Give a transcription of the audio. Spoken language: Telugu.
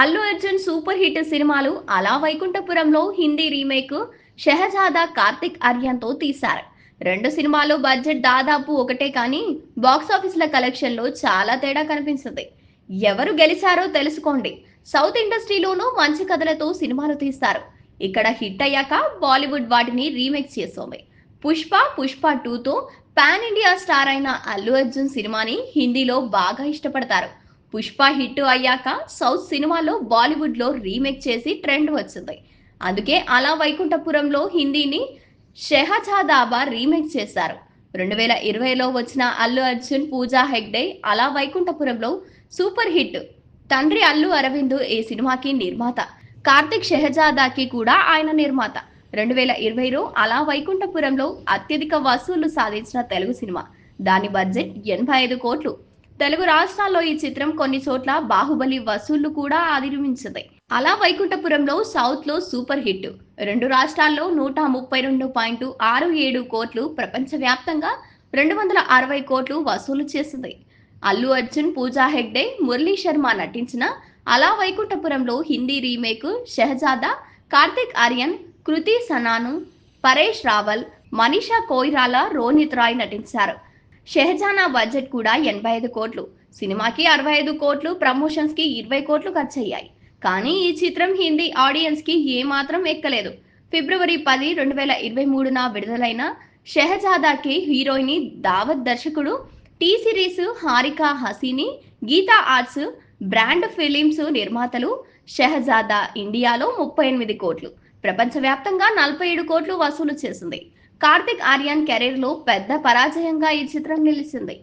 అల్లు అర్జున్ సూపర్ హిట్ సినిమాలు అలా వైకుంఠపురంలో హిందీ రీమేక్ షెహజాదా కార్తిక్ ఆర్యన్తో తీశారు. రెండు సినిమాలు బడ్జెట్ దాదాపు ఒకటే కానీ బాక్సాఫీస్ల కలెక్షన్లో చాలా తేడా కనిపించింది ఎవరు గెలిచారో తెలుసుకోండి. సౌత్ ఇండస్ట్రీలోనూ మంచి కథలతో సినిమాలు తీస్తారు. ఇక్కడ హిట్ అయ్యాక బాలీవుడ్ వాటిని రీమేక్ చేస్తోంది. పుష్ప పుష్ప టూతో పాన్ ఇండియా స్టార్ అయిన అల్లు అర్జున్ సినిమాని హిందీలో బాగా ఇష్టపడతారు. పుష్ప హిట్ అయ్యాక సౌత్ సినిమాలో బాలీవుడ్లో రీమేక్ చేసి ట్రెండ్ వచ్చింది. అందుకే అలా వైకుంఠపురంలో హిందీని షెహజాదాబా రీమేక్ చేశారు. రెండు వేల ఇరవైలో వచ్చిన అల్లు అర్జున్ పూజా హెగ్డే అలా వైకుంఠపురంలో సూపర్ హిట్ తండ్రి అల్లు అరవింద్ ఈ సినిమాకి నిర్మాత. కార్తిక్ షెహజాదాకి కూడా ఆయన నిర్మాత. రెండు వేల ఇరవైలో అలా వైకుంఠపురంలో అత్యధిక వసూళ్ళు సాధించిన తెలుగు సినిమా. దాని బడ్జెట్ ఎనభై ఐదు కోట్లు. తెలుగు రాష్ట్రాల్లో ఈ చిత్రం కొన్ని చోట్ల బాహుబలి వసూళ్ళు కూడా అధిగమించింది అలా వైకుంఠపురంలో సౌత్లో సూపర్ హిట్. రెండు రాష్ట్రాల్లో నూట ముప్పై రెండు పాయింట్ ఆరు ఏడు కోట్లు ప్రపంచవ్యాప్తంగా రెండు వందల అరవై కోట్లు వసూలు చేసింది. అల్లు అర్జున్ పూజా హెగ్డే మురళీ శర్మ నటించిన అలా వైకుంఠపురంలో హిందీ రీమేక్ షెహజాదా కార్తిక్ ఆర్యన్ కృతి సనాను పరేష్ రావల్ మనీషా కోయిరాల రోనిత్ రాయ్ నటించారు. షెహజానా బడ్జెట్ కూడా ఎనభై ఐదు కోట్లు. సినిమాకి అరవై ఐదు కోట్లు ప్రమోషన్స్కి ఇరవై కోట్లు ఖర్చు అయ్యాయి కానీ ఈ చిత్రం హిందీ ఆడియన్స్కి ఏమాత్రం ఎక్కలేదు. ఫిబ్రవరి పది రెండు వేల ఇరవై మూడున విడుదలైన షెహజాదాకి హీరోయిన్ దావత్ దర్శకుడు T series Haarika Hassine Geetha arts brand films నిర్మాతలు షెహజాదా ఇండియాలో ముప్పై ఎనిమిది కోట్లు. ప్రపంచవ్యాప్తంగా నలభై ఏడు కోట్లు వసూలు చేసింది. కార్తిక్ ఆర్యన్ కెరీర్లో పెద్ద పరాజయంగా ఈ చిత్రం నిలిచింది.